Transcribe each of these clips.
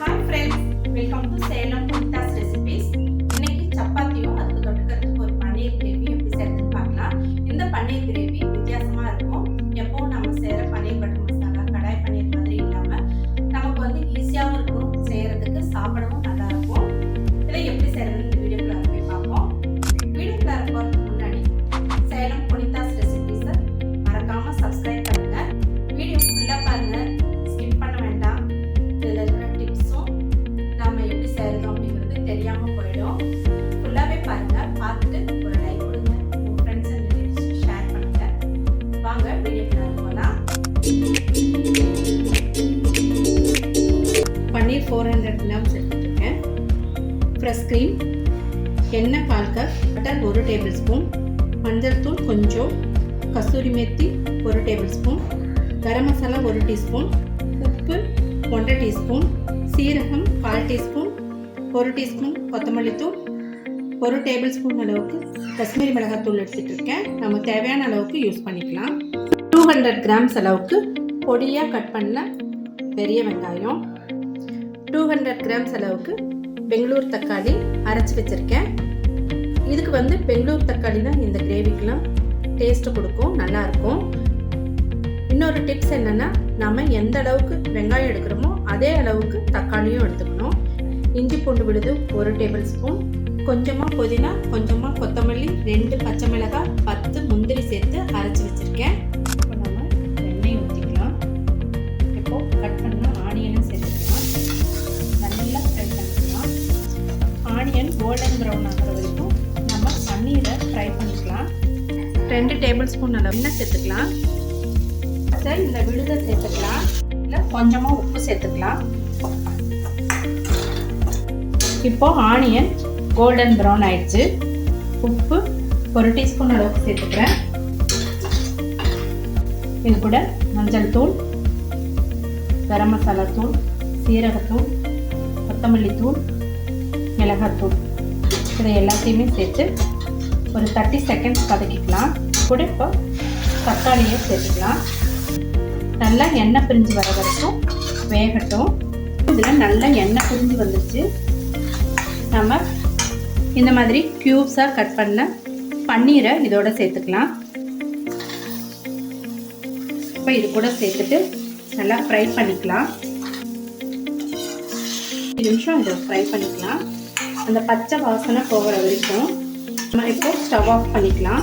Hi friends welcome to Salem Punitha's recipes இன்னைக்கு சப்பாத்தியும் அதுக்கு தொட்டுக்கிறது ஹண்ட்ரட் கிராம்ஸ் எடுத்துருக்கேன் ஃப்ரெஷ் க்ரீம் எண்ணெய் கால் கப் பட்டர் ஒரு டேபிள் ஸ்பூன் மஞ்சள் தூள் கொஞ்சம் கஸ்தூரி மெத்தி ஒரு டேபிள் ஸ்பூன் கரம் மசாலா ஒரு டீஸ்பூன் உப்பு ஒன்றரை டீஸ்பூன் சீரகம் கால் டீஸ்பூன் ஒரு டீஸ்பூன் கொத்தமல்லி தூள் ஒரு டேபிள் ஸ்பூன் அளவுக்கு காஷ்மீரி மிளகாத்தூள் எடுத்துகிட்டு இருக்கேன் நம்ம தேவையான அளவுக்கு யூஸ் பண்ணிக்கலாம். டூ ஹண்ட்ரட் கிராம்ஸ் அளவுக்கு பொடியாக கட் பண்ண பெரிய வெங்காயம். டூ ஹண்ட்ரட் கிராம்ஸ் அளவுக்கு பெங்களூர் தக்காளி அரைச்சி வச்சுருக்கேன். இதுக்கு வந்து பெங்களூர் தக்காளி தான் இந்த கிரேவிக்கெலாம் டேஸ்ட்டு கொடுக்கும் நல்லாயிருக்கும் இன்னொரு டிப்ஸ் என்னென்னா நம்ம எந்த அளவுக்கு வெங்காயம் எடுக்கிறோமோ அதே அளவுக்கு தக்காளியும் எடுத்துக்கணும். இஞ்சி பூண்டு விழுது ஒரு டேபிள் ஸ்பூன் கொஞ்சமாக புதினா கொஞ்சமாக கொத்தமல்லி ரெண்டு பச்சை மிளகாய் பத்து முந்திரி சேர்த்து ரெண்டு டேபிள் ஸ்பூன் அளவு எண்ணெய் சேர்த்துக்கலாம். சார் இந்த விழுதை சேர்த்துக்கலாம். இல்லை கொஞ்சமாக உப்பு சேர்த்துக்கலாம். இப்போ ஆனியன் கோல்டன் ப்ரௌன் ஆயிடுச்சு. உப்பு ஒரு டீஸ்பூன் அளவுக்கு சேர்த்துக்கிறேன். இது கூட மஞ்சள் தூள் கரம் மசாலா தூள் சீரகத்தூள் கொத்தமல்லி தூள் மிளகாத்தூள். இதை எல்லாத்தையுமே சேர்த்து ஒரு தேர்ட்டி செகண்ட்ஸ் வதக்கிக்கலாம் கூட இப்போ தக்காளியை சேர்த்துக்கலாம். நல்லா எண்ணெய் பிரிஞ்சு வர வரைக்கும் வேகட்டும். இதில் நல்லா எண்ணெய் பிரிஞ்சு வந்துடுச்சு நம்ம இந்த மாதிரி க்யூப்ஸாக கட் பண்ண பன்னீரை இதோட சேர்த்துக்கலாம். இப்போ இது கூட சேர்த்துட்டு நல்லா ஃப்ரை பண்ணிக்கலாம். நிமிஷம் இதை ஃப்ரை பண்ணிக்கலாம். அந்த பச்சை வாசனை போகிற வரைக்கும் நம்ம இப்போ ஸ்டவ் ஆஃப் பண்ணிக்கலாம்.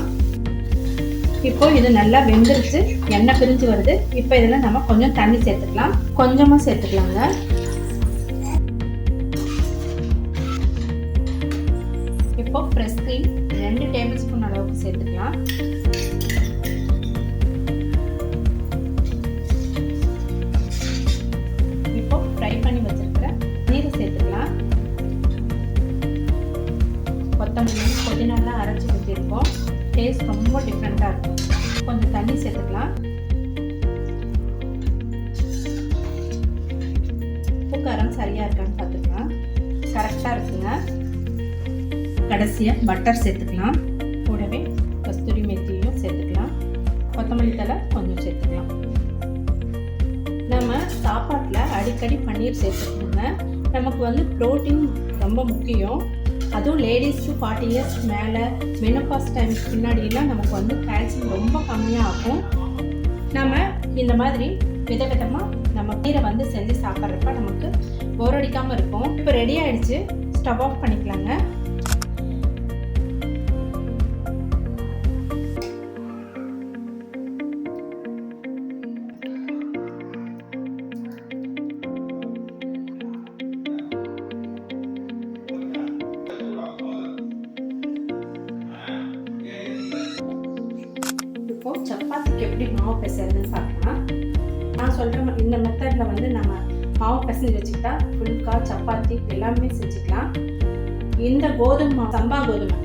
இப்போ இது நல்லா வெந்துருச்சு. எண்ணெய் பிரிஞ்சு வருது. இப்போ இதில் நம்ம கொஞ்சம் தண்ணி சேர்த்துக்கலாம். கொஞ்சமாக சேர்த்துக்கலாங்க. புதினாலாம் அரைச்சி ஊற்றிருக்கோம் டேஸ்ட் ரொம்ப டிஃப்ரெண்ட்டாக இருக்கும். கொஞ்சம் தண்ணி சேர்த்துக்கலாம். உப்பு காரம் சரியாக இருக்கான்னு பார்த்துக்கலாம். கரெக்டாக இருக்குங்க. கடைசியாக பட்டர் சேர்த்துக்கலாம். கூடவே கஸ்தூரி மெத்தியும் சேர்த்துக்கலாம். கொத்தமல்லி தலை கொஞ்சம் சேர்த்துக்கலாம். நம்ம சாப்பாட்டில் அடிக்கடி பன்னீர் சேர்த்துக்கணுங்க. நமக்கு வந்து ப்ரோட்டீன் ரொம்ப முக்கியம். அதுவும் லேடிஸ்க்கு ஃபார்ட்டி இயர்ஸ் மேலே மெனோபாஸ் டைம் பின்னாடியெல்லாம் நமக்கு வந்து கால்சியம் ரொம்ப கம்மியாக ஆகும். நம்ம இந்த மாதிரி விதவிதமாக நம்ம கீரை வந்து செஞ்சு சாப்பிட்றப்ப நமக்கு போர் அடிக்காமல் இருக்கும். இப்போ ரெடி ஆகிடுச்சு ஸ்டவ் ஆஃப் பண்ணிக்கலாங்க. இப்போ சப்பாத்திக்கு எப்படி மாவு பிசைறதுன்னு பார்க்கலாம். நான் சொல்கிற இந்த மெத்தடில் வந்து நம்ம மாவு பிசைஞ்சு வச்சுக்கிட்டா ஃபுல்கா சப்பாத்தி எல்லாமே செஞ்சுக்கலாம். இந்த கோதுமை சம்பா கோதுமை.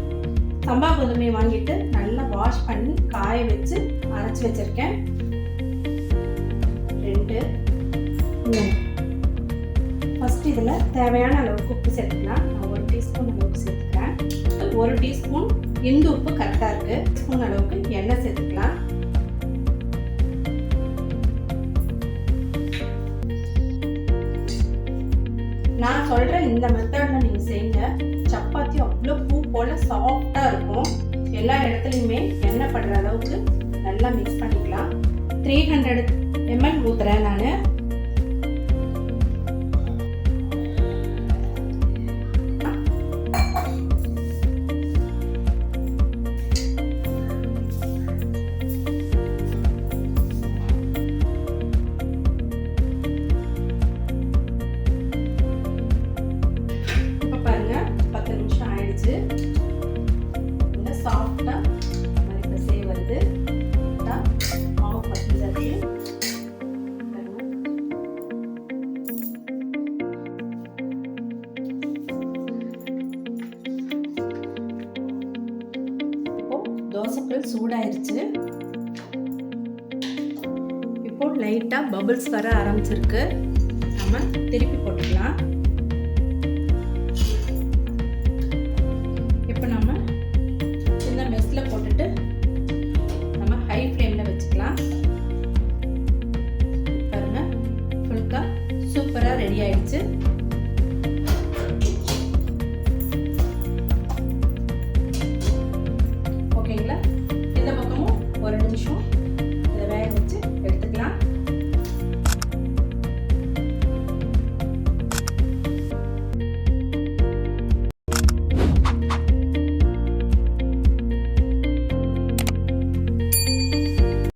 சம்பா கோதுமையை வாங்கிட்டு நல்லா வாஷ் பண்ணி காய வச்சு அரைச்சி வச்சுருக்கேன். ரெண்டு மூணு. ஃபஸ்ட் இதில் தேவையான அளவுக்கு உப்பு சேர்த்துக்கலாம். ஒரு டீஸ்பூன் இந்து உப்பு கரெக்டாக இருக்குது ஸ்பூன் அளவுக்கு எண்ணெய் சேர்த்துக்கலாம். நான் சொல்ற இந்த மெத்தட்ல நீங்க செய்யுங்க சப்பாத்தி அவ்வளோ பூ போல சாஃப்டா இருக்கும். எல்லா இடத்துலையுமே எண்ணெய் படுற அளவுக்கு நல்லா மிக்ஸ் பண்ணிக்கலாம். த்ரீ ஹண்ட்ரட் எம்எல் ஊற்றுறேன் நான். தோசைக்கல் சூடாயிருச்சு. இப்போ லைட்டாக பபுள்ஸ் வர ஆரம்பிச்சிருக்கு. நம்ம திருப்பி போட்டுக்கலாம்.